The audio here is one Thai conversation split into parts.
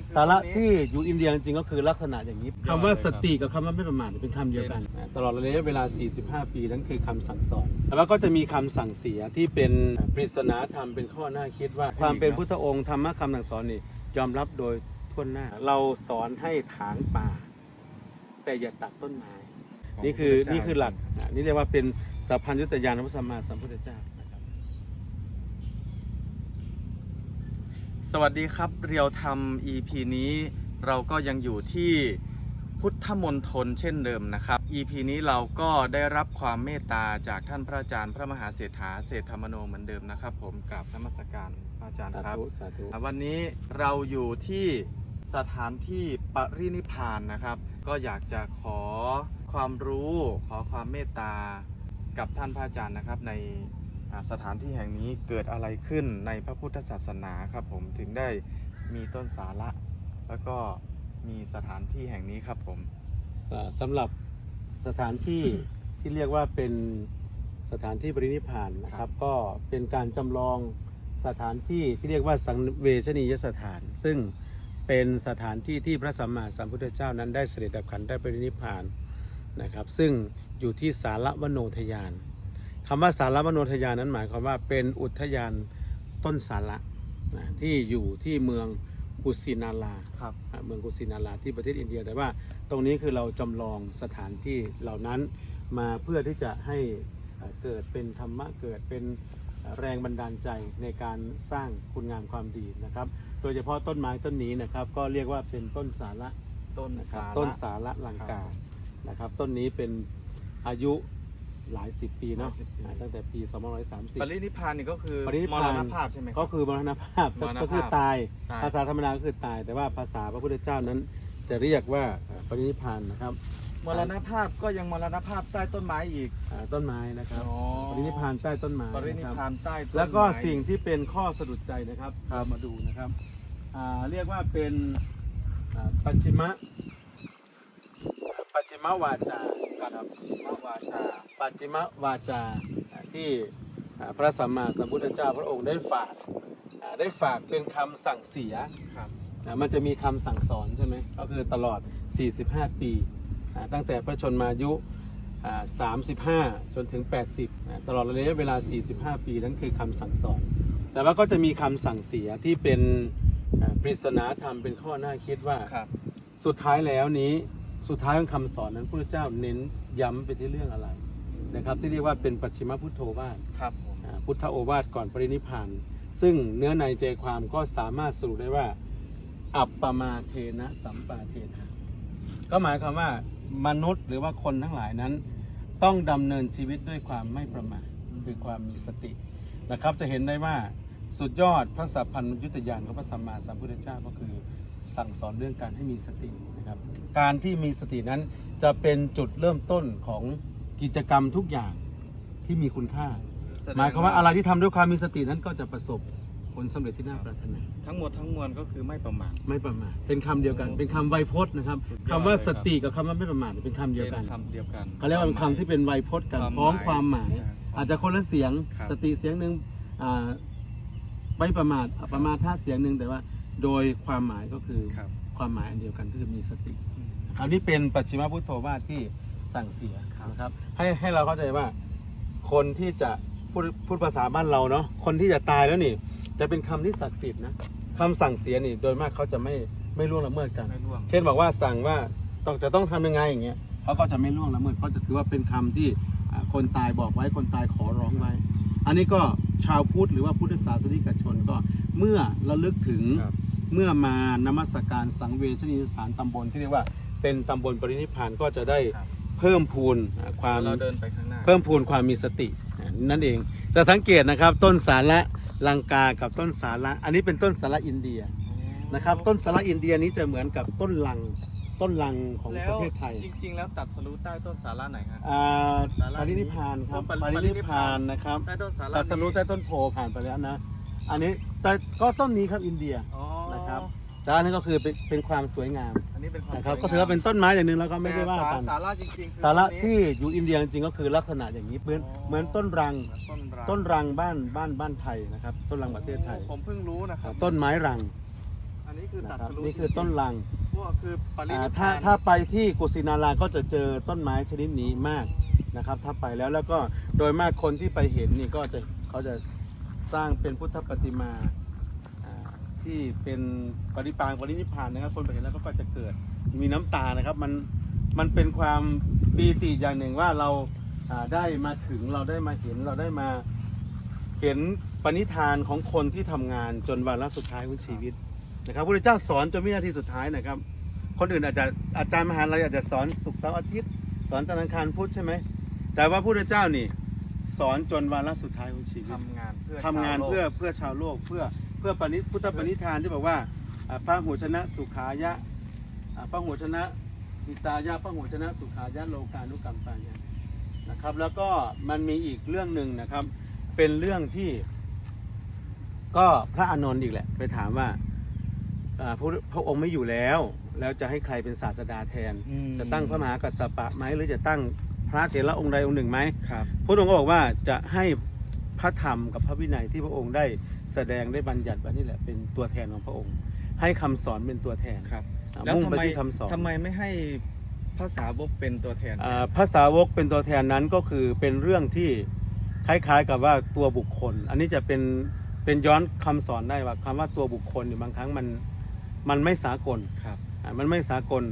ริงๆคือสาระตรงนี้ที่อยู่อินเดียจริงๆก็คือลักษณะอย่างนี้ยอดคำว่าเลยครับสติกับคำว่าไม่ประมาทเป็นคำเดียวกันตลอดระยะเวลา 45 ปีนั้นคือคำสั่งสอนแล้วก็จะมีคำสั่งเสียที่เป็นปริศนาธรรมเป็นข้อหน้าคิดว่า ความเป็นพุทธองค์ธรรมะคำสั่งสอนนี่ยอมรับโดยทั่วหน้า เราสอนให้ถางป่า แต่อย่าตัดต้นไม้ของนี่คือพระเจ้านี่คือหลักอะนี่เรียกว่าเป็นสัพพัญญุตยานพระสัมมาสัมพุทธเจ้านะครับ สวัสดีครับ เรียวทำ EP นี้เราก็ยังอยู่ที่พุทธมณฑลเช่นเดิมนะครับ EP นี้เราก็ได้รับความเมตตาจากท่านพระอาจารย์พระมหาเศรษฐาเศรษฐมโนเหมือนเดิมนะครับ ผมกราบนมัสการพระอาจารย์สาครับธุสาธุ วันนี้เราอยู่ที่สถานที่ปรินิพพานนะครับ ก็อยากจะขอความรู้ขอความเมตตากับท่านพระอาจารย์นะครับในอ่า สถานที่แห่งนี้เกิดอะไรขึ้นในพระพุทธศาสนาครับผมถึงได้มีต้นสาระ แล้วก็มีสถานที่แห่งนี้ครับผมสสำหรับสถานที่ที่เรียกว่าเป็นสถานที่ปรินิพพานนะคครัรับบก็เป็นการจำลองสถานที่ที่เรียกว่าสังเวชนียสถาน ซึ่งเป็นสถานที่ที่พระสัมมาสัมพุทธเจ้านั้นได้เสด็จดับขันธ์ได้ปรินิพพานนะครับ ซึ่งอยู่ที่สารวโนทยาน คำว่าสารวโนทยานนั้นหมายความว่าเป็นอุทยานต้นสาระนะที่อยู่ที่เมืองกุสินาราครับอะเมืองกุสินาราที่ประเทศอินเดียแต่ว่าตรงนี้คือเราจำลองสถานที่เหล่านั้นมาเพื่อที่จะให้อะเกิดเป็นธรรมะเกิดเป็นแรงบันดาลใจในการสร้างคุณงามความดีนะครับ โดยเฉพาะต้นไม้ต้นนี้นะครับ ก็เรียกว่าเป็นต้นสาระต้นนะครับสาระต้นสาระลังกาครับนะครับ ต้นนี้เป็นอายุ หลายสิบปีเนาะหลายสิบปี อะตั้งแต่ปี2530ปรินิพพานนี่ก็คือปรินิพมพานรณภาพใช่ไหมครับ ก็คือมรณภาพมรณภาพ ก็คือตายตายภาษาธรรมดาก็คือตาย แต่ว่าภาษาพระพุทธเจ้านั้น จะเรียกว่าเอ่อปรินิพพานนะครับมรณภาพก็ยังมรณภาพใต้ต้นไม้อีกอ่าต้นไม้นะครับอ๋อปรินิพพานใต้ต้นไม้ปรินิพะคพารับนใต้ต้นไม้แล้วก็สิ่งที่เป็นข้อสะดุดใจนะครับเรามาดูนะครับอ่าเรียกว่าเป็นอ่าปัจฉิมะ ปัจฉิมวาจาครับปัจฉิมวาจาปัจฉิมวาจาอ่าที่อ่าพระสัมมาสัมพุทธเจ้าพระองค์ได้ฝากอ่าได้ฝากเป็นคำสั่งเสียครับอ่ามันจะมีคำสั่งสอนใช่ไหมก็คือตลอด 45 ปีอ่าตั้งแต่พระชนมายุอ่า35 จนถึง 80อ่าตลอดระยะเวลา 45 ปีนั้นคือคำสั่งสอน แต่ว่าก็จะมีคำสั่งเสียที่เป็นอ่าปริศนาธรรมเป็นข้อหน้าคิดว่าครับสุดท้ายแล้วนี้ สุดท้ายของคำสอนนั้นพระเจ้าเน้นย้ำไปที่เรื่องอะไรนะครับ ที่เรียกว่าเป็นปัจฉิมพุทโธวาทครับผมอ่าพุทธโอวาทก่อนปรินิพพาน ซึ่งเนื้อในใจความก็สามารถสรุปได้ว่า อัปปมาเทนะสัมปาเทนะก็หมายความว่ามนุษย์หรือว่าคนทั้งหลายนั้น ต้องดำเนินชีวิตด้วยความไม่ประมาทคือความมีสตินะครับ จะเห็นได้ว่าสุดยอดพระสัพพัญญุตยานของพระสัมมาสัมพุทธเจ้าก็คือ สั่งสอนเรื่องการให้มีสตินะครับ การที่มีสตินั้นจะเป็นจุดเริ่มต้นของกิจกรรมทุกอย่างที่มีคุณค่า แสดงหมายความว่าอะไรที่ทำด้วยความมีสตินั้นก็จะประสบผลสำเร็จที่น่าปรารถนา ทั้งหมดทั้งมวลก็คือไม่ประมาท ไม่ประมาทเป็นคำเดียวกันโอ้เป็นคำไวยพจน์นะครับสุดยอดคำว่าเลยคสรับ ติกับคำว่าไม่ประมาทเป็นคำเดียวกันป็คำเดียวกัน เขาเรียกว่าเป็นคำที่เป็นไวยพจน์กันความหมายพร้อมความหมาย ใช่อาจจะคนละเสียงครับ สติเสียงหนึ่งอ่าไม่ประมาทอะประมาทท่าเสียงหนึ่งแต่ว่า โดยความหมายก็คือครับ ความหมายอันเดียวกันก็คือมีสติอืมคราวนี้เป็นปัจฉิมพุทโธวาทที่สั่งเสียครับ นะครับให้ให้เราเข้าใจว่าคนที่จะพูดพูดภาษาบ้านเราเนาะคนที่จะตายแล้วนี่ จะเป็นคำที่ศักดิ์สิทธิ์นะคำสั่งเสียนี่โดยมากเขาจะไม่ไม่ล่วงละเมิดกัน ไม่ร่วง เช่นบอกว่าสั่งว่าต้องจะต้องทำยังไงอย่างเงี้ยเขาก็จะไม่ล่วงละเมิดเขาจะถือว่าเป็นคำที่อ่าคนตายบอกไว้คนตายขอร้องไว้ อันนี้ก็ชาวพุทธหรือว่าพุทธศาสนิกชนก็เมื่อระลึกถึงครับ เมื่อมานมัสการสังเวชนียสถานตำบลที่เรียกว่าเป็นตำบลปรินิพพานก็จะได้ครับเพิ่มพูนอ่าความเราเดินไปข้างหน้าเพิ่มพูนความมีสติอ่านั่นเองจะสังเกตนะครับต้นสาระลังกากับต้นสาระอันนี้เป็นต้นสาระอินเดียนะครับต้นสาระอินเดียนี้จะเหมือนกับต้นลังต้นลังของแล้ปวระเทศไทย จริง ๆ แล้วตัดสรู้ใต้ต้นสาระไหนฮะอ่าสาระปรินิพพานครับโอ้ปริปรินิพพานนะครับใต้ต้นสาระตัดสรู้ใต้ต้นโพผ่านไปแล้วนะอันนี้แต่ก็ต้นนี้ครับอินเดียอ๋อนะ ครับแต่อันนี้ก็คือเป็นเป็นความสวยงามอันนี้เป็นความนะครับสยก็ถือว่าเป็นต้นไม้อย่างหนึ่งแล้วก็ไม่ได้ว่าแต่กัน สาระจริงๆคือสาระต้นนี้ที่อยู่อินเดียจริงๆก็คือลักษณะอย่างนี้เหมือนอ๋อเหมือนต้นรังเหมือนต้นรังต้นรังบ้านบ้านบ้านไทยนะครับ ต้นรังประเทศไทย ผมเพิ่งรู้นะครับ ต้นไม้รัง อันนี้คือตัดนะครับทะลุนี่คือต้นลังพวกคือปริอ่านิพถ้าพานถ้าไปที่กุสินาราก็จะเจอต้นไม้ชนิดนี้มากนะครับ ถ้าไปแล้วแล้วก็โดยมากคนที่ไปเห็นนี่ก็จะเขาจะสร้างเป็นพุทธปฏิมาอ่า ที่เป็นปริปางปรินิพพานนะครับ คนไปเห็นแล้วก็จะเกิดมีน้ำตานะครับ มันมันเป็นความปีติอย่างหนึ่งว่าเราอ่าได้มาถึงเราได้มาเห็นเราได้มาเห็นปณิธานของคนที่ทำงานจนวาระสุดท้ายของชีวิตนะครับพระพุทธเจ้าสอนจนวินาทีสุดท้ายนะครับ คนอื่นอาจจะอาจารย์มหาลัยอาจจะสอนศุกร์เสาร์อาทิตย์ สอนจันทร์อังคารพุธใช่ไหมแต่ว่าพระพุทธเจ้านี่สอนจนวาระสุดท้ายของชีวิตทำงานเพื่อทำงานชวโลกเพื่อเพื่อชาวโลกเพื่อ เพื่อปณิพุทธปณิธานที่บอกว่าอ่าพระหัวชนะสุขายะอ่าพระหัวชนะหิตายะพระหัวชนะสุขายะโลกานุกรรมปายะนะครับ แล้วก็มันมีอีกเรื่องหนึ่งนะครับ เป็นเรื่องที่ ก็พระอานนท์อีกแหละ ไปถามว่าอ่าพระพระองค์ไม่อยู่แล้ว แล้วจะให้ใครเป็นศาสดาแทนอืมจะตั้งพระมหากัสสปะไหมหรือจะตั้งพระเถระองค์ใดองค์หนึ่งไหมครับพระองค์ก็บอกว่าจะให้ พระธรรมกับพระวินัยที่พระองค์ได้แสดงได้บัญญัติไว้นี่แหละเป็นตัวแทนของพระองค์ ให้คำสอนเป็นตัวแทนครับอ่าแล้วมุ่งทำไปไมที่คำสอนทำไมไม่ให้ภาษาวกเป็นตัวแทนอ่าภาษาวกเป็นตัวแทนนั้นก็คือเป็นเรื่องที่คล้ายๆกับว่าตัวบุคคล อันนี้จะเป็นเป็นย้อนคำสอนได้ว่าคำว่าตัวบุคคลเนี่ยบางครั้งมันมันไม่สากลครับอ่ามันไม่สากล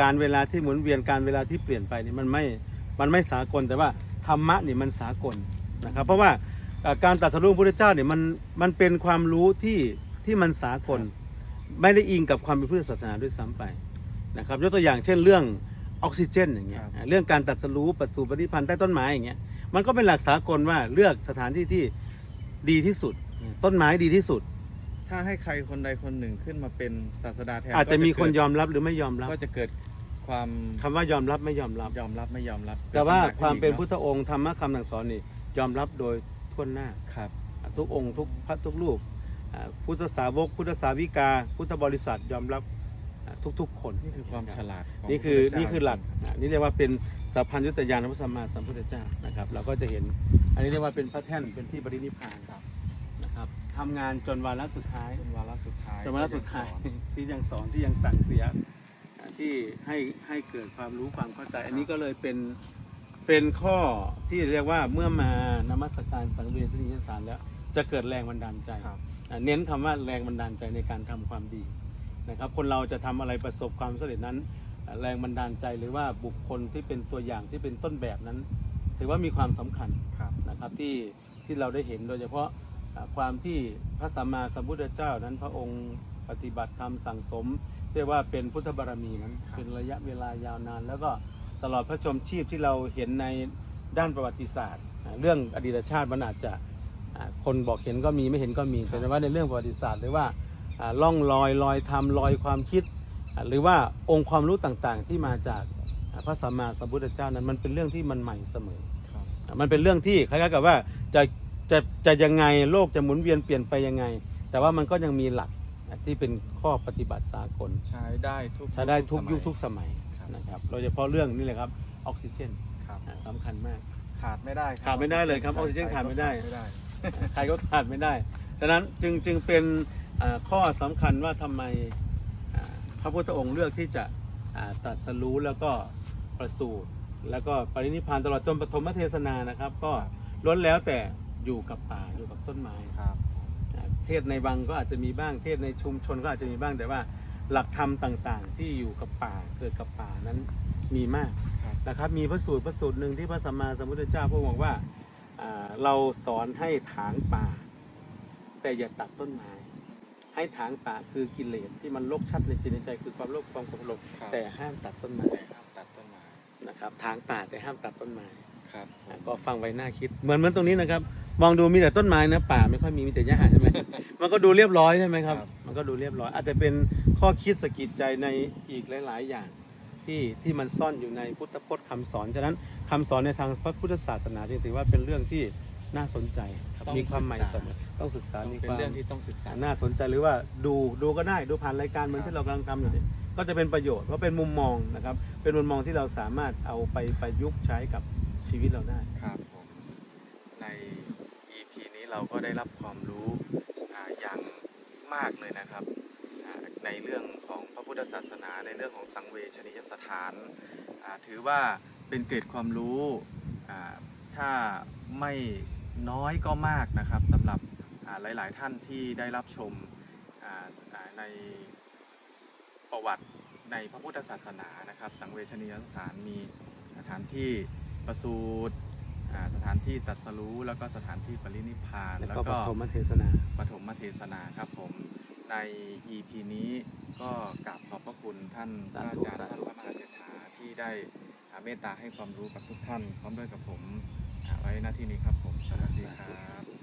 การเวลาที่หมุนเวียนการเวลาที่เปลี่ยนไปนี่มันไม่มันไม่สากลแต่ว่าธรรมะนี่มันสากลนะครับ เพราะว่าอ่า การตรัสรู้ของพระพุทธเจ้าเนี่ยมันมันเป็นความรู้ที่ที่มันสากล ไม่ได้อิงกับความเป็นพุทธศาสนาด้วยซ้ำไปนะครับยกตัวอย่างเช่นเรื่องออกซิเจนอย่างเงี้ยครับอ่าเรื่องการตรัสรู้ปัสสูปฏิพันธ์ใต้ต้นไม้อย่างเงี้ยมันก็เป็นหลักสากลว่าเลือกสถานที่ที่ดีที่สุด ต้นไม้ดีที่สุด ถ้าให้ใครคนใดคนหนึ่งขึ้นมาเป็นศาสดาแทนอาจจะมีคนยก็อมรับหรือไม่ยอมรับก็จะเกิดความคำว่ายอมรับไม่ยอมรับยอมรับไม่ยอมรับ แต่ว่ากิดความเป็นปัญหพุทธองค์ธรรมะคำสั่งสอนนี่ยอมรับโดย ทั่วหน้าครับ ทุกองค์ทุกพระทุกรูปอ่าพุทธสาวก พุทธสาวิกา พุทธบริษัทยอมรับอ่าทุกๆ คนนี่คือความฉลาดของนี่คือพระพุทธเจ้านี่คือหลักจริงๆอ่านี่เรียกว่าเป็นสัพพัญญุตยานพระสัมมาสัมพุทธเจ้านะครับ เราก็จะเห็น อันนี้เรียกว่าเป็นพระแท่นเป็นที่ปรินิพพานครับนะครับทำงานจนวาระสุดท้ายเป็นวาระสุดท้ายจนวาระสุดท้ายก็งสอนที่ยังสอนที่ยังสั่งเสียอ่าที่ให้ให้เกิดความรู้ความเข้าใจ อันนี้ก็เลยเป็น เป็นข้อที่เรียกว่าเมื่อมานมัสการสังเวียนที่นิสถานแล้ว จะเกิดแรงบันดาลใจครับ อ่าเน้นคำว่าแรงบันดาลใจในการทำความดีนะครับ คนเราจะทำอะไรประสบความสำเร็จนั้นอ่าแรงบันดาลใจหรือว่าบุคคลที่เป็นตัวอย่างที่เป็นต้นแบบนั้น ถือว่ามีความสำคัญ ครับ นะครับที่ที่เราได้เห็นโดยเฉพาะอ่าความที่พระสัมมาสัมพุทธเจ้านั้นพระองค์ปฏิบัติธรรมสั่งสม เรียกว่าเป็นพุทธบารมีนั้นครับ เป็นระยะเวลายาวนาน แล้วก็ ตลอดพระชมชีพที่เราเห็นในด้านประวัติศาสตร์อ่าเรื่องอดีตชาติมันอาจจะอ่าคนบอกเห็นก็มีไม่เห็นก็มีแต่ว่าในเรื่องประวัติศาสตร์หรือว่าอ่าล่องลอยลอยธรรมลอยความคิดอ่าหรือว่าองค์ความรู้ต่างๆ ที่มาจากอ่าพระสัมมาสัมพุทธเจ้านั้นมันเป็นเรื่องที่มันใหม่เสมอครับอะมันเป็นเรื่องที่คล้ายๆกับว่าจะจะจะยังไงโลกจะหมุนเวียนเปลี่ยนไปยังไง แต่ว่ามันก็ยังมีหลักอะที่เป็นข้อปฏิบัติสากลใช้ได้ทุกใช้ได้ทุกสมัยุคทุกสมัยครับ นะครับโดยเฉพาะเรื่องนี่เลยครับออกซิเจนครับอะสำคัญมาก ขาดไม่ได้ครับขาดไม่ได้เลยครับออกซิเจนขาดไม่ได้ไม่ได้ ใครก็ขาดไม่ได้ฉะนั้นจึงจึงเป็นอ่าข้อสำคัญว่าทำไมอ่าพระพุทธองค์เลือกที่จะอ่าตรัสรู้แล้วก็ประสูติแล้วก็ปรินิพพานตลอดจนปฐมเทศนานะครับ ก็ล้วนแล้วแต่อยู่กับป่าอยู่กับต้นไม้ ครับอ่าเทศในวังก็อาจจะมีบ้างเทศในชุมชนก็อาจจะมีบ้างแต่ว่า หลักธรรมต่างๆ ที่อยู่กับป่าเกิดกับป่านั้นมีมากครับนะครับ มีพระสูตรพระสูตรหนึ่งที่พระสัมมาสัมพุทธเจ้าพระองค์บอกว่าอ่าเราสอนให้ถางป่า แต่อย่าตัดต้นไม้ให้ถางป่าคือกิเลสที่มันลกชัดในจิตในใจคือความโลภความโกรธหลงครับแต่ห้ามตัดต้นไม้แต่ห้ามตัดต้นไม้นะครับถางป่าแต่ห้ามตัดต้นไม้ครับผมอะก็ฟังไว้น่าคิดเหมือนเหมือนตรงนี้นะครับ มองดูมีแต่ต้นไม้นะป่าไม่ค่อยมีมีแต่หญ้าใช่ไหมมันก็ดูเรียบร้อยใช่ไหมครับ มันก็ดูเรียบร้อย อาจจะเป็นข้อคิดสะกิดใจในอีกหลาย ๆ อย่างที่ที่มันซ่อนอยู่ในพุทธพจน์คำสอน ฉะนั้นคำสอนในทางพระพุทธศาสนาจึงถือว่าเป็นเรื่องที่น่าสนใจครับมีความใหม่เสมอต้องศึกษาต้องมีเป็นความเรื่องที่ต้องศึกษา น่าสนใจหรือว่าดูดูก็ได้ดูผ่านรายการเหมือนครับที่เรากำลังทำอยู่เนี่ยก็จะเป็นประโยชน์เพราะเป็นมุมมองนะครับ เป็นมุมมองที่เราสามารถเอาไปประยุกต์ใช้กับชีวิตเราได้ ครับผมใน EP นี้ เราก็ได้รับความรู้อย่างมากเลยนะครับ ในเรื่องของพระพุทธศาสนา ในเรื่องของสังเวชนียสถานถือว่าเป็นเกรดความรู้ถ้าไม่น้อยก็มากนะครับสำหรับหลาย ๆ ท่านที่ได้รับชมในประวัติในพระพุทธศาสนานะครับ สังเวชนียสถานมีสถานที่ประสูติ อ่าสถานที่ตรัสรู้แล้วก็สถานที่ปรินิพพานแล้วแล้วก็ปก็ฐมเทศนาปฐมเทศนาครับผมใน EP นี้ก็กราบขอบพระคุณท่านพสาระธุอาจารย์สาธุท่านพระมหาเศรษฐาที่ได้อ่าเมตตาให้ความรู้กับทุกท่านพร้อมด้วยกับผมอ่าไว้หน้าที่นี้ครับผมสวัสดีครับ